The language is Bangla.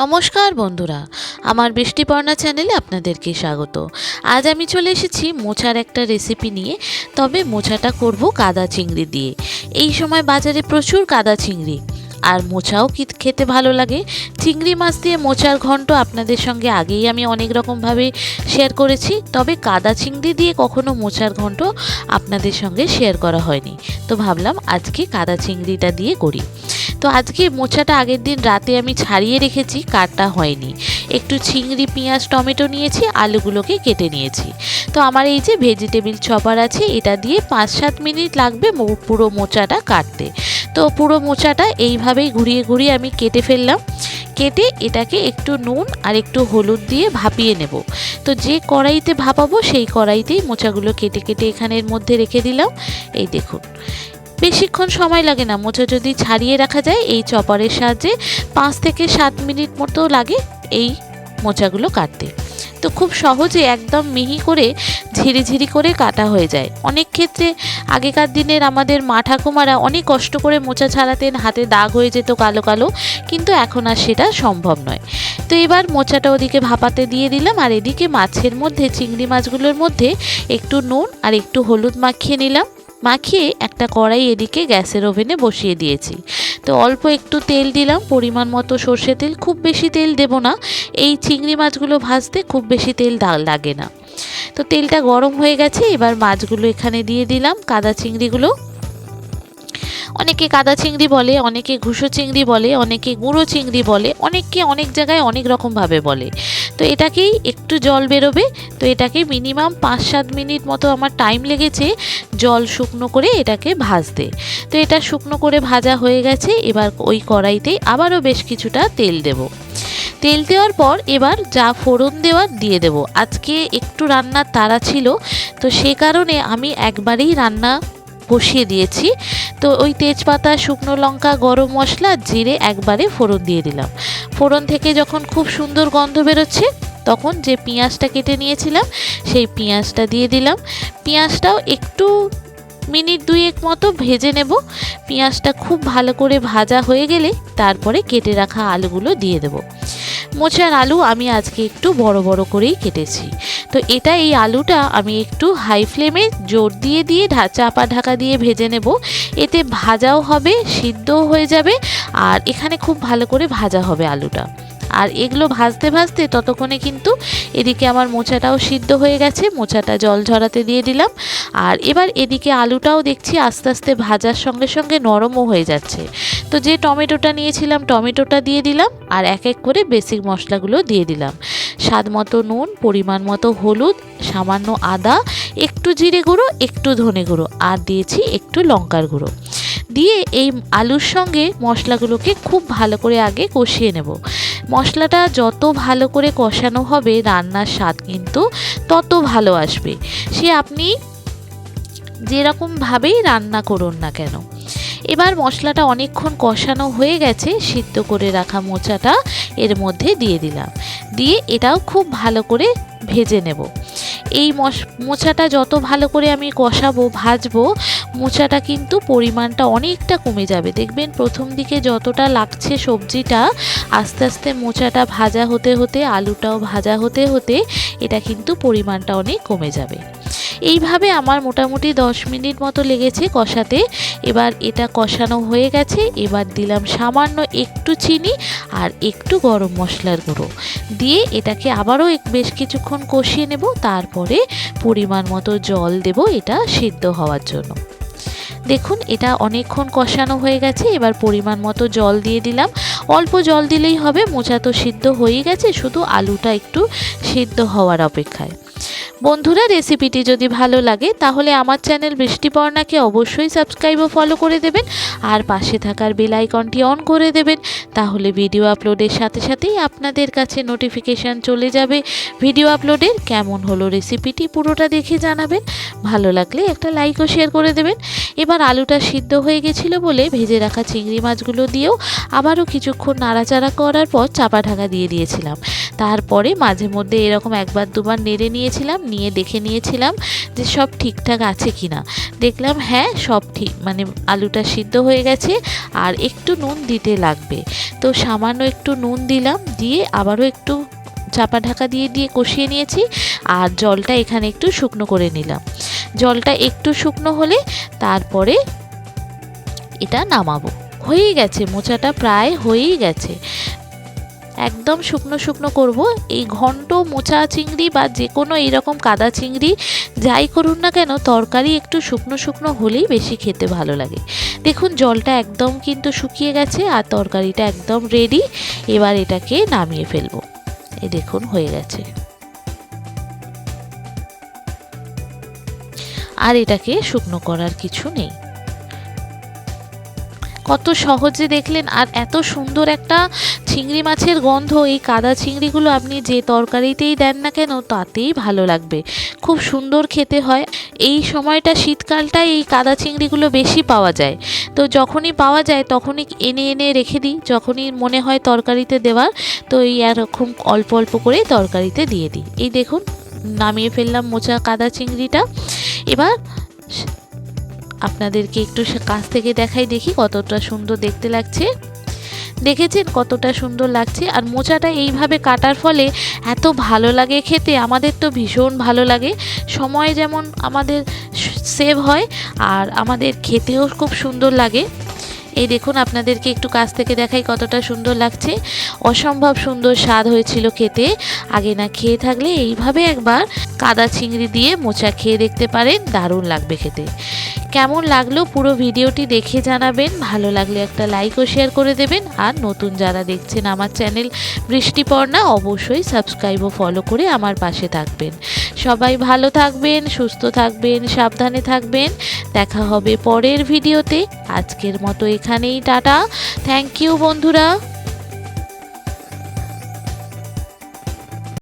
নমস্কার বন্ধুরা, আমার বৃষ্টিপর্ণা চ্যানেলে আপনাদেরকে স্বাগত। আজ আমি চলে এসেছি মোছার একটা রেসিপি নিয়ে, তবে মোছাটা করব কাদা চিংড়ি দিয়ে। এই সময় বাজারে প্রচুর কাদা চিংড়ি। আর মোচাও কি খেতে ভালো লাগে? চিংড়ি মাছ দিয়ে মোচার ঘন্ট আপনাদের সঙ্গে আগেই আমি অনেক রকমভাবে শেয়ার করেছি। তবে কাদা চিংড়ি দিয়ে কখনো মোচার ঘন্ট আপনাদের সঙ্গে শেয়ার করা হয়নি। তো ভাবলাম আজকে কাদা চিংড়িটা দিয়ে করি। তো আজকে মোচাটা আগের দিন রাতে আমি ছাড়িয়ে রেখেছি কাটা হয়নি। একটু চিংড়ি, পেঁয়াজ, টমেটো নিয়েছি, আলুগুলোকে কেটে নিয়েছি। তো আমার এই যে ভেজিটেবিল চপার আছে, এটা দিয়ে পাঁচ সাত মিনিট লাগবে পুরো মোচাটা কাটতে। তো পুরো মোচাটা এইভাবেই ঘুরিয়ে ঘুরিয়ে আমি কেটে ফেললাম। কেটে এটাকে একটু নুন আর একটু হলুদ দিয়ে ভাপিয়ে নেব। তো যে কড়াইতে ভাপাবো সেই কড়াইতেই মোচাগুলো কেটে কেটে এখানের মধ্যে রেখে দিলাম। এই দেখুন, বেশিক্ষণ সময় লাগে না। মোচা যদি ছাড়িয়ে রাখা যায়, এই চপারের সাহায্যে পাঁচ থেকে সাত মিনিট মতো লাগে এই মোচাগুলো কাটতে। তো খুব সহজে একদম মিহি করে ঝিরি ঝিরি করে কাটা হয়ে যায়। অনেক ক্ষেত্রে আগেকার দিনের আমাদের মা ঠাকুমারা অনেক কষ্ট করে মোচা ছাড়াতেন, হাতে দাগ হয়ে যেত কালো কালো, কিন্তু এখন আর সেটা সম্ভব নয়। তো এবার মোচাটা ওদিকে ভাপাতে দিয়ে দিলাম, আর এদিকে মাছের মধ্যে, চিংড়ি মাছগুলোর মধ্যে একটু নুন আর একটু হলুদ মাখিয়ে নিলাম। মাখিয়ে একটা কড়াই এদিকে গ্যাসের ওভেনে বসিয়ে দিয়েছি। তো অল্প একটু তেল দিলাম, পরিমাণ মতো সর্ষে তেল, খুব বেশি তেল দেব না। এই চিংড়ি মাছগুলো ভাজতে খুব বেশি তেল লাগে না। তো তেলটা গরম হয়ে গেছে, এবার মাছগুলো এখানে দিয়ে দিলাম, কাদা চিংড়িগুলো। অনেকে কাদা চিংড়ি বলে, অনেকে ঘুষো চিংড়ি বলে, অনেকে গুঁড়ো চিংড়ি বলে, অনেককে অনেক জায়গায় অনেক রকমভাবে বলে। তো এটাকেই একটু জল বেরোবে, তো এটাকে মিনিমাম পাঁচ সাত মিনিট মতো আমার টাইম লেগেছে জল শুকনো করে এটাকে ভাজতে। তো এটা শুকনো করে ভাজা হয়ে গেছে, এবার ওই কড়াইতেই আবারও বেশ কিছুটা তেল দেব। তেল দেওয়ার পর এবার যা ফোড়ন দেওয়ার দিয়ে দেব। আজকে একটু রান্নার তাড়া ছিল, তো সে কারণে আমি একবারেই রান্না বসিয়ে দিয়েছি। তো ওই তেজপাতা, শুকনো লঙ্কা, গরম মশলা, জিরে একবারে ফোড়ন দিয়ে দিলাম। ফোড়ন থেকে যখন খুব সুন্দর গন্ধ বেরোচ্ছে, তখন যে পেঁয়াজটা কেটে নিয়েছিলাম, সেই পেঁয়াজটা দিয়ে দিলাম। পেঁয়াজটাও একটু মিনিট দুয়েক মতো ভেজে নেব। পেঁয়াজটা খুব ভালো করে ভাজা হয়ে গেলে তারপরে কেটে রাখা আলুগুলো দিয়ে দেব। মোচার আলু আমি আজকে একটু বড় বড় করেই কেটেছি। তো এটা এই আলুটা আমি একটু হাই ফ্লেমে জোর দিয়ে দিয়ে ঢা চাপা ঢাকা দিয়ে ভেজে নেব। এতে ভাজাও হবে, সিদ্ধও হয়ে যাবে, আর এখানে খুব ভালো করে ভাজা হবে আলুটা। আর এগুলো ভাজতে ভাজতে ততক্ষণে কিন্তু এদিকে আমার মোচাটাও সিদ্ধ হয়ে গেছে, মোচাটা জল ঝরাতে দিয়ে দিলাম। আর এবার এদিকে আলুটাও দেখছি আস্তে আস্তে ভাজার সঙ্গে সঙ্গে নরমও হয়ে যাচ্ছে। তো যে টমেটোটা নিয়েছিলাম, টমেটোটা দিয়ে দিলাম আর এক এক করে বেসিক মশলাগুলো দিয়ে দিলাম। স্বাদ মতো নুন, পরিমাণ মতো হলুদ, সামান্য আদা, একটু জিরে গুঁড়ো, একটু ধনে গুঁড়ো আর দিয়েছি একটু লঙ্কার গুঁড়ো। দিয়ে এই আলুর সঙ্গে মশলাগুলোকে খুব ভালো করে আগে কষিয়ে নেব। মশলাটা যত ভালো করে কষানো হবে, রান্নার স্বাদ কিন্তু তত ভালো আসবে। সে আপনি যেরকমভাবেই রান্না করুন না কেন। এবার মশলাটা অনেকক্ষণ কষানো হয়ে গেছে, সিদ্ধ করে রাখা মোচাটা এর মধ্যে দিয়ে দিলাম। দিয়ে এটাও খুব ভালো করে ভেজে নেব। এই মশ, মোচাটা যত ভালো করে আমি কষাবো, ভাজবো মোচাটা কিন্তু পরিমাণটা অনেকটা কমে যাবে। দেখবেন প্রথম দিকে যতটা লাগছে সবজিটা, আস্তে আস্তে মোচাটা ভাজা হতে হতে, আলুটাও ভাজা হতে হতে এটা কিন্তু পরিমাণটা অনেক কমে যাবে। এইভাবে আমার মোটামুটি দশ মিনিট মতো লেগেছে কষাতে। এবার এটা কষানো হয়ে গেছে, এবার দিলাম সামান্য একটু চিনি আর একটু গরম মশলার গুঁড়ো। দিয়ে এটাকে আবারও বেশ কিছুক্ষণ কষিয়ে নেব, তারপরে পরিমাণ মতো জল দেব এটা সিদ্ধ হওয়ার জন্য। দেখুন, এটা অনেকক্ষণ কষানো হয়ে গেছে, এবার পরিমাণ মতো জল দিয়ে দিলাম। অল্প জল দিলেই হবে, মোচা তো সিদ্ধ হয়ে গেছে, শুধু আলুটা একটু সিদ্ধ হওয়ার অপেক্ষায়। বন্ধুরা, রেসিপিটি যদি ভালো লাগে, তাহলে আমার চ্যানেল বৃষ্টিপর্ণাকে অবশ্যই সাবস্ক্রাইব ও ফলো করে দেবেন, আর পাশে থাকার বেল আইকনটি অন করে দেবেন, তাহলে ভিডিও আপলোডের সাথে সাথেই আপনাদের কাছে নোটিফিকেশান চলে যাবে। ভিডিও আপলোডের কেমন হলো রেসিপিটি পুরোটা দেখে জানাবেন, ভালো লাগলে একটা লাইক ও শেয়ার করে দেবেন এবার আলুটা সিদ্ধ হয়ে গেছিল বলে ভেজে রাখা চিংড়ি মাছগুলো দিয়েও আবারও কিছুক্ষণ নাড়াচাড়া করার পর চাপা ঢাকা দিয়ে দিয়েছিলাম। তারপরে মাঝে মধ্যে এরকম একবার দুবার নেড়ে নিয়েছিলাম, নিয়ে দেখে নিয়েছিলাম যে সব ঠিকঠাক আছে কি না দেখলাম হ্যাঁ সব ঠিক মানে আলুটা সিদ্ধ হয়ে গেছে আর একটু নুন দিতে লাগবে। তো সামান্য একটু নুন দিলাম, দিয়ে আবারও একটু চাপা ঢাকা দিয়ে দিয়ে কষিয়ে নিয়েছি আর জলটা এখানে একটু শুকনো করে নিলাম। জলটা একটু শুকনো হলে তারপরে এটা নামাবো। হয়েই গেছে, মোচাটা প্রায় হয়েই গেছে। একদম শুকনো শুকনো করব। এই ঘন্ট মোচা চিংড়ি বা যে কোনো এইরকম কাদা চিংড়ি যাই করুন না কেন, তরকারি একটু শুকনো শুকনো হলেই বেশি খেতে ভালো লাগে। দেখুন, জলটা একদম কিন্তু শুকিয়ে গেছে আর তরকারিটা একদম রেডি এবার এটাকে নামিয়ে ফেলব। এই দেখুন, হয়ে গেছে। আর এটাকে শুকনো করার কিছু নেই। কত সহজে দেখলেন আর এত সুন্দর একটা চিংড়ি মাছের গন্ধ, এই কাদা চিংড়িগুলো আপনি যে তরকারিতেই দেন না কেন, তাতেই ভালো লাগবে। খুব সুন্দর খেতে হয়। এই সময়টা শীতকালটায় এই কাদা চিংড়িগুলো বেশি পাওয়া যায়। তো যখনই পাওয়া যায়, তখনই এনে এনে রেখে দিই। যখনই মনে হয় তরকারিতে দেওয়ার, তো এই এরকম অল্প অল্প করে তরকারিতে দিয়ে দিই। এই দেখুন, নামিয়ে ফেললাম মোচা কাদা চিংড়িটা। এবার আপনাদেরকে একটু কাছ থেকে দেখাই দেখি কতটা সুন্দর দেখতে লাগছে। দেখেছেন কতটা সুন্দর লাগছে আর মোচাটা এইভাবে কাটার ফলে এত ভালো লাগে খেতে, আমাদের তো ভীষণ ভালো লাগে। সময় যেমন আমাদের সেভ হয় আর আমাদের খেতেও খুব সুন্দর লাগে। এই দেখুন, আপনাদেরকে একটু কাছ থেকে দেখাই কতটা সুন্দর লাগছে। অসম্ভব সুন্দর স্বাদ হয়েছিল খেতে। আগে না খেয়ে থাকলে এইভাবে একবার কাদা চিংড়ি দিয়ে মোচা খেয়ে দেখতে পারেন, দারুণ লাগবে খেতে। কেমন লাগল পুরো ভিডিওটি দেখে জানাবেন। ভালো লাগলে একটা লাইক ও শেয়ার করে দেবেন। আর নতুন যারা দেখছেন আমার চ্যানেল বৃষ্টিপর্ণা, অবশ্যই সাবস্ক্রাইব ও ফলো করে আমার পাশে থাকবেন। সবাই ভালো থাকবেন, সুস্থ থাকবেন, সাবধানে থাকবেন। দেখা হবে পরের ভিডিওতে। আজকের মতো এখানেই, টাটা। থ্যাংক ইউ বন্ধুরা।